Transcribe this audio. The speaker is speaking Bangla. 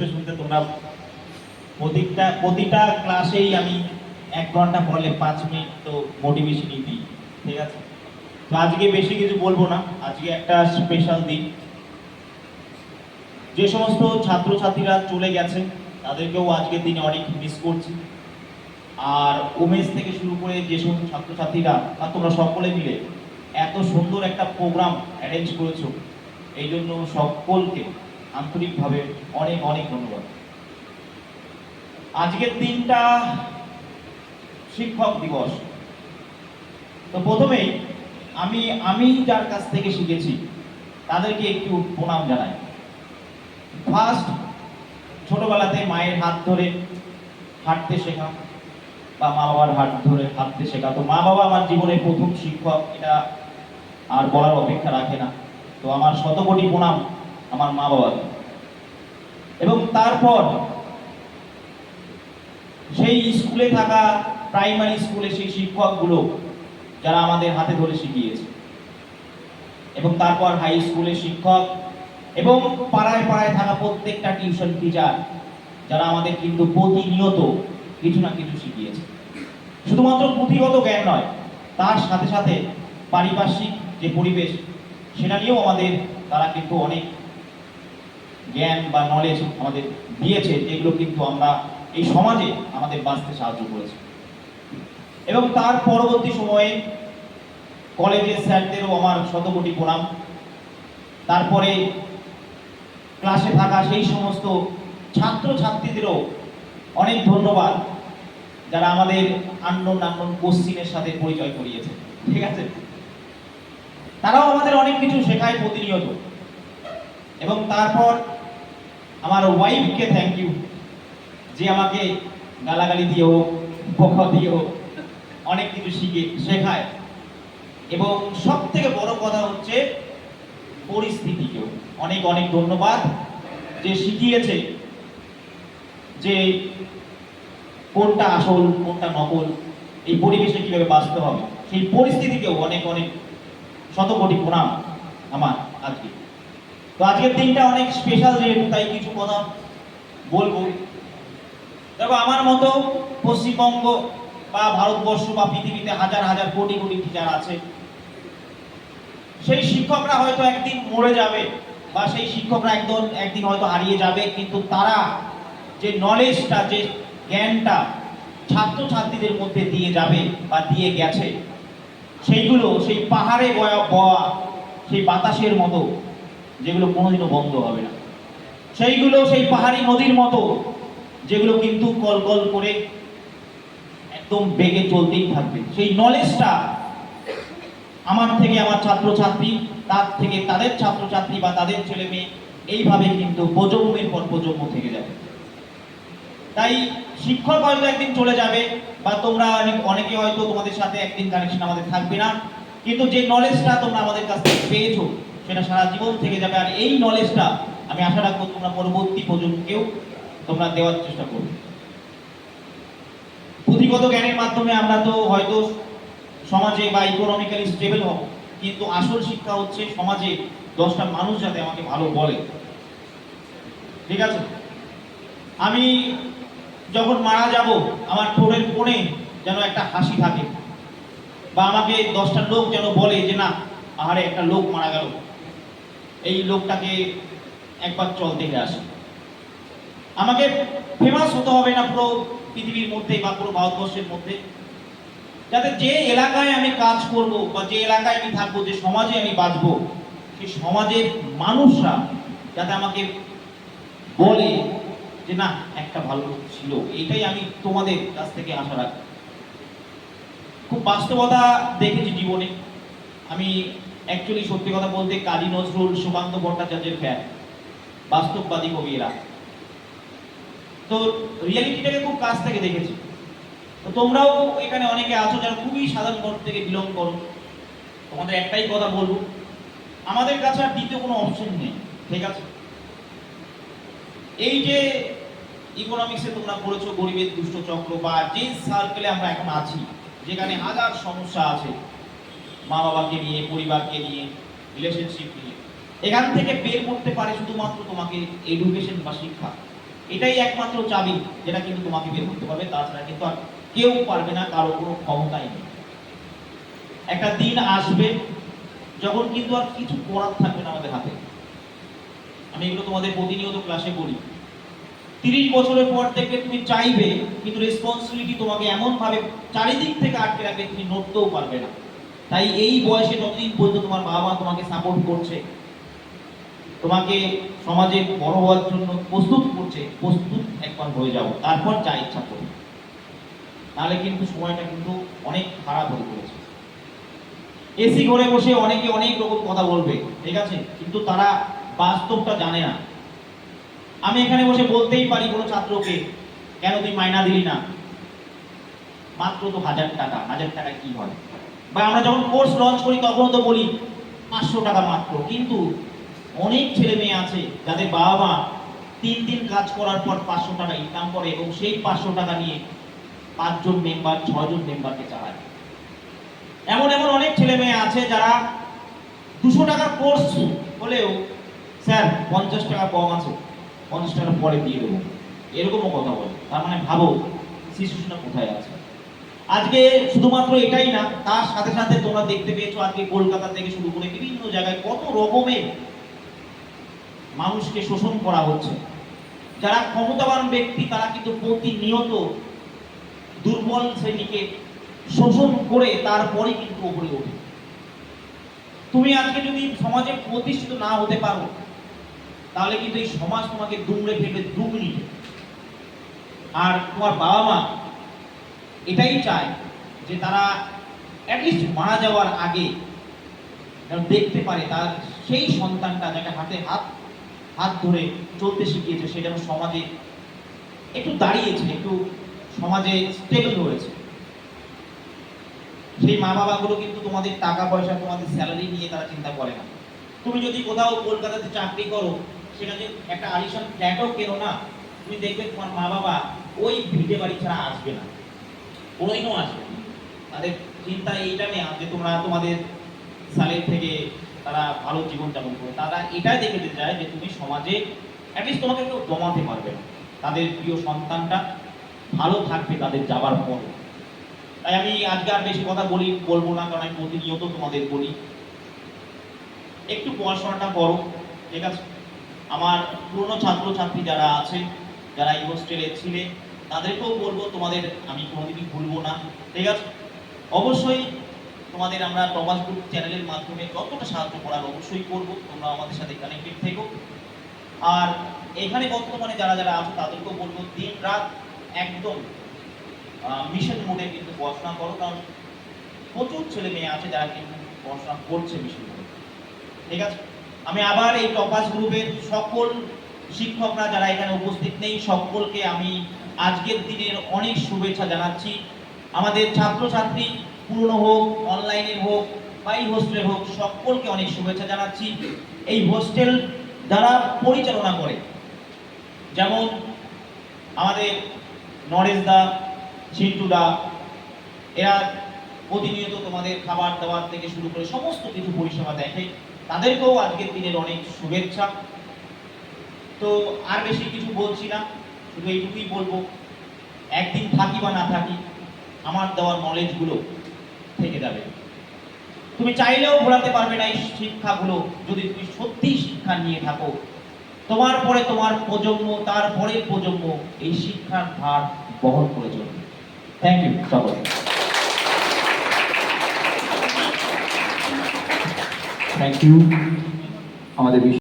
শুনতে শুনতে তোমরা প্রতিটা প্রতিটা ক্লাসেই আমি এক ঘণ্টা পড়লে পাঁচ মিনিট তো মোটিভেশনই দিই, ঠিক আছে? তো আজকে বেশি কিছু বলব না, আজকে একটা স্পেশাল দিন। যে সমস্ত ছাত্রছাত্রীরা চলে গেছে, তাদেরকেও আজকের দিনে অনেক মিস করছি। আর উমেশ থেকে শুরু করে যে সমস্ত ছাত্রছাত্রীরা আর তোমরা সকলে মিলে এত সুন্দর একটা প্রোগ্রাম অ্যারেঞ্জ করেছ, এই জন্য সকলকে আন্তরিকভাবে অনেক অনেক ধন্যবাদ। আজকের দিনটা শিক্ষক দিবস। তো প্রথমেই আমি আমি যার কাছ থেকে শিখেছি, তাদেরকে একটু প্রণাম জানাই। ফার্স্ট ছোটবেলাতে মায়ের হাত ধরে হাঁটতে শেখা বা মা বাবার হাত ধরে হাঁটতে শেখা। তো মা বাবা আমার জীবনের প্রথম শিক্ষক, এটা আর বলার অপেক্ষা রাখে না। তো আমার শতকোটি প্রণাম। আমার মা বাবাকে এবং তারপর সেই স্কুলে থাকা প্রাইমারি স্কুলে সেই শিক্ষকগুলো যারা আমাদের হাতে ধরে শিখিয়েছে। এবং তারপর হাই স্কুলের শিক্ষক এবং পাড়ায় পাড়ায় থাকা প্রত্যেকটা টিউশন টিচার যারা আমাদের কিন্তু প্রতিনিয়ত কিছু না কিছু শিখিয়েছে। শুধুমাত্র পুঁথিগত জ্ঞান নয়, তার সাথে সাথে পারিপার্শ্বিক যে পরিবেশ, সেটা নিয়েও আমাদের তারা কিন্তু অনেক জ্ঞান বা নলেজ আমাদের দিয়েছে যেগুলো কিন্তু আমরা এই সমাজে আমাদের বাঁচতে সাহায্য করেছে। এবং তার পরবর্তী সময়ে কলেজের স্যারদেরও আমার শতকোটি প্রণাম। তারপরে ক্লাসে থাকা সেই সমস্ত ছাত্র ছাত্রীদেরও অনেক ধন্যবাদ, যারা আমাদের আন্নন আন্নন কোশ্চিনের সাথে পরিচয় করিয়েছে, ঠিক আছে? তারাও আমাদের অনেক কিছু শেখায় প্রতিনিয়ত। এবং তারপর আমার ওয়াইফকে থ্যাংক ইউ যে আমাকে গালাগালি দিয়ে হোক বকা দিয়ে হোক অনেক কিছু শিখে শেখায়। এবং সব থেকে বড় কথা হচ্ছে পরিস্থিতিকেও। অনেক অনেক ধন্যবাদ যে শিখিয়েছে যে কোনটা আসল, কোনটা নকল, এই পরিবেশে কীভাবে বাঁচতে হবে। সেই পরিস্থিতিকেও অনেক অনেক শতকোটি প্রণাম আমার আজকে। তো আজকের দিনটা অনেক স্পেশাল যেহেতু তাই কিছু কথা বলব। দেখো, আমার মতো পশ্চিমবঙ্গ বা ভারতবর্ষ বা পৃথিবীতে হাজার হাজার কোটি কোটি টিচার আছে। সেই শিক্ষকরা হয়তো একদিন মরে যাবে বা সেই শিক্ষকরা একদম একদিন হয়তো হারিয়ে যাবে, কিন্তু তারা যে নলেজটা যে জ্ঞানটা ছাত্রছাত্রীদের মধ্যে দিয়ে যাবে বা দিয়ে গেছে, সেইগুলো সেই পাহাড়ে বয়া বয়া সেই বাতাসের মতো যেগুলো কোনোদিনও বন্ধ হবে না। সেইগুলো সেই পাহাড়ি নদীর মতো, যেগুলো কিন্তু কল কল করে একদম বেগে চলতেই থাকবে। সেই নলেজটা আমার থেকে আমার ছাত্রছাত্রী, তার থেকে তাদের ছাত্রছাত্রী বা তাদের ছেলে মেয়ে, এইভাবে কিন্তু প্রজন্মের পর প্রজন্ম থেকে যাবে। তাই শিক্ষক হয়তো একদিন চলে যাবে, বা তোমরা অনেক, অনেকে হয়তো তোমাদের সাথে একদিন কানেকশন আমাদের থাকবে না, কিন্তু যে নলেজটা তোমরা আমাদের কাছ থেকে পেয়েছ সেটা সারা জীবন থেকে যাবে। আর এই নলেজটা আমি আশা রাখব তোমরা পরবর্তী প্রজন্মকেও তোমরা দেওয়ার চেষ্টা করবে। পুঁথিগত জ্ঞানের মাধ্যমে আমরা তো হয়তো সমাজে বা ইকোনমিক্যালি স্টেবল হব, কিন্তু আসল শিক্ষা হচ্ছে সমাজে দশটা মানুষ যাতে আমাকে ভালো বলে। ঠিক আছে? আমি যখন মারা যাব, আমার ঠোঁটের কোণে যেন একটা হাসি থাকে, বা আমাকে দশটা লোক যেন বলে যে, না, আহারে, একটা লোক মারা গেল। এই লোকটাকে একবার চল দেখে আসে। আমাকে ফেমাস হতে হবে না পুরো পৃথিবীর মধ্যে বা পুরো ভারতবর্ষের মধ্যে। যাতে যে এলাকায় আমি কাজ করব বা যে এলাকায় আমি থাকব, যে সমাজে আমি বাঁচবো, সেই সমাজের মানুষরা যাতে আমাকে বলে যে, না, একটা ভালো লোক ছিল। এটাই আমি তোমাদের কাছ থেকে আশা রাখি। খুব বাস্তবতা দেখেছি জীবনে। আমি অ্যাকচুয়ালি সত্যি কথা বলতে কাজী নজরুল সুকান্ত ভট্টাচার্যের ফ্যান বাস্তববাদী কবি এরা তো রিয়ালিটিটাকে খুব কাছ থেকে দেখেছি। তো তোমরাও এখানে অনেকে আছো যারা খুবই সাধারণ ঘর থেকে বিলং করো। তোমাদের একটাই কথা বলব, আমাদের কাছে আর দ্বিতীয় কোনো অপশন নেই, ঠিক আছে? এই যে ইকোনমিক্সে তোমরা পড়েছো, গরিবের দুষ্ট চক্র বা যে সার্কেলে আমরা এখন আছি, যেখানে হাজার সমস্যা আছে মা বাবাকে নিয়ে, পরিবারকে নিয়ে রিলেশনশিপ নিয়ে। এখান থেকে বের করতে পারে শুধুমাত্র তোমাকে এডুকেশন বা শিক্ষা। এটাই একমাত্র চাবি যেটা কিন্তু তোমাকে বের করতে পারবে, তাছাড়া কিন্তু আর কেউ পারবে না, কারও কোনো ক্ষমতাই নেই। একটা দিন আসবে যখন কিন্তু আর কিছু করার থাকবে না আমাদের হাতে। আমি এগুলো তোমাদের প্রতিনিয়ত ক্লাসে বলি। তিরিশ বছরের পর থেকে তুমি চাইবে, কিন্তু রেসপন্সিবিলিটি তোমাকে এমন ভাবে চারিদিক থেকে আটকে রাখবে, তুমি নড়তেও পারবে না। তাই এই বয়সে যতদিন পর্যন্ত তোমার বাবা মা তোমাকে সাপোর্ট করছে, তোমাকে সমাজে বড় হওয়ার জন্য প্রস্তুত করছে, প্রস্তুত একবার হয়ে যাও, তারপর যা ইচ্ছা করবে তাহলে কিন্তু সময়টা কিন্তু অনেক খারাপ হয়ে পড়েছে। এসি ঘরে বসে অনেকে অনেক রকম কথা বলবে, ঠিক আছে? কিন্তু তারা বাস্তবটা জানে না। আমি এখানে বসে বলতেই পারি কোনো ছাত্রকে, কেন তুই মাইনা দিলি না? মাত্র তো হাজার টাকা হাজার টাকা কি হয়? বা আমরা যখন কোর্স লঞ্চ করি তখন তো বলি, পাঁচশো টাকা মাত্র। কিন্তু অনেক ছেলে মেয়ে আছে, যাদের বাবা মা তিন দিন কাজ করার পর পাঁচশো টাকা ইনকাম করে এবং সেই পাঁচশো টাকা নিয়ে পাঁচজন মেম্বার ছয়জন মেম্বারকে চালায়। এমন এমন অনেক ছেলে মেয়ে আছে যারা দুশো টাকার কোর্স হলেও, স্যার, পঞ্চাশ টাকা কম আছে, পঞ্চাশ টাকা পরে দিয়ে দেবো। এরকমও কথা বলে। তার মানে ভাবো শিশুটা কোথায় আছে? আজকে শুধুমাত্র এটাই না, তার সাথে সাথে তোমরা দেখতে পেয়েছ আজকে কলকাতা থেকে শুরু করে বিভিন্ন জায়গায় কত রকমের মানুষকে শোষণ করা হচ্ছে। যারা ক্ষমতাবান ব্যক্তি, তারা কিন্তু প্রতিনিয়ত দুর্বল শ্রেণীকে শোষণ করে তারপরে কিন্তু উপরে ওঠে। তুমি আজকে যদি সমাজে প্রতিষ্ঠিত না হতে পারো, তাহলে কিন্তু এই সমাজ তোমাকে দুমড়ে ফেলবে দু আর তোমার বাবা মা এটাই চায় যে তারা অ্যাটলিস্ট মারা যাওয়ার আগে দেখতে পারে তার সেই সন্তানটা যাকে হাতে হাত হাত ধরে চলতে শিখিয়েছে, সে যেন সমাজে একটু দাঁড়িয়েছে, একটু সমাজে স্টেবল রয়েছে। সেই মা বাবাগুলো কিন্তু তোমাদের টাকা পয়সা তোমাদের স্যালারি নিয়ে তারা চিন্তা করে না। তুমি যদি কোথাও কলকাতাতে চাকরি করো সেখানে একটা আলিশান ফ্ল্যাটও কেনো না, তুমি দেখবে তোমার মা বাবা ওই ভিটে বাড়ি ছাড়া আসবে না। কোনোদিনও আসবে তাদের চিন্তা এইটা নেই যে তোমরা তোমাদের সালের থেকে তারা ভালো জীবনযাপন করবে তারা এটাই দেখে চায় যে তুমি সমাজে অ্যাটলিস্ট তোমাকে কেউ দমাতে পারবে না। তাদের প্রিয় সন্তানটা ভালো থাকবে তাদের যাবার পর তাই আমি আজকে আর বেশি কথা বলি, বলব না, কারণ আমি প্রতিনিয়ত তোমাদের বলি। একটু পড়াশোনাটা করো, ঠিক আছে? আমার পুরনো ছাত্রছাত্রী যারা আছে, যারা এই হোস্টেলে ছিলে তাদেরকেও বলব, তোমাদের আমি কোনোদিনই ভুলবো না। ঠিক আছে? অবশ্যই তোমাদের আমরা টমাস গ্রুপ চ্যানেলের মাধ্যমে যতটা সাহায্য করার অবশ্যই করব। তোমরা আমাদের সাথে কানেক্টেড থেকো। আর এখানে বর্তমানে যারা যারা আছো, তাদেরকেও বলব, দিন রাত একদম মিশন মোডে কিন্তু পড়াশোনা করো। কারণ প্রচুর ছেলে মেয়ে আছে যারা কিন্তু পড়াশোনা করছে মিশন মোডে ঠিক আছে? আমি আবার এই টপাস গ্রুপের সকল শিক্ষকরা যারা এখানে উপস্থিত নেই, সকলকে আমি আজকের দিনের অনেক শুভেচ্ছা জানাচ্ছি। আমাদের ছাত্রছাত্রী, পুরনো হোক, অনলাইনের হোক বা এই হোস্টেলের হোক, সকলকে অনেক শুভেচ্ছা জানাচ্ছি। এই হোস্টেল যারা পরিচালনা করে যেমন আমাদের নরেশ দা দা, এরা প্রতিনিয়ত তোমাদের খাবার দাবার থেকে শুরু করে সমস্ত কিছু পরিষেবা দেখে তাদেরকেও আজকের দিনের অনেক শুভেচ্ছা। তো আর বেশি কিছু বলছি না। শুধু এইটুকুই বলব, একদিন থাকি বা না থাকি, আমার দেওয়ার নলেজগুলো থেকে যাবে। তুমি চাইলেও ভোলাতে পারবে না এই শিক্ষাগুলো, যদি তুমি সত্যিই শিক্ষা নিয়ে থাকো। তোমার পরে তোমার প্রজন্ম, তার পরের প্রজন্ম এই শিক্ষার ভার বহন করে চলবে। থ্যাংক ইউ সকলকে। থ্যাংক ইউ আমাদের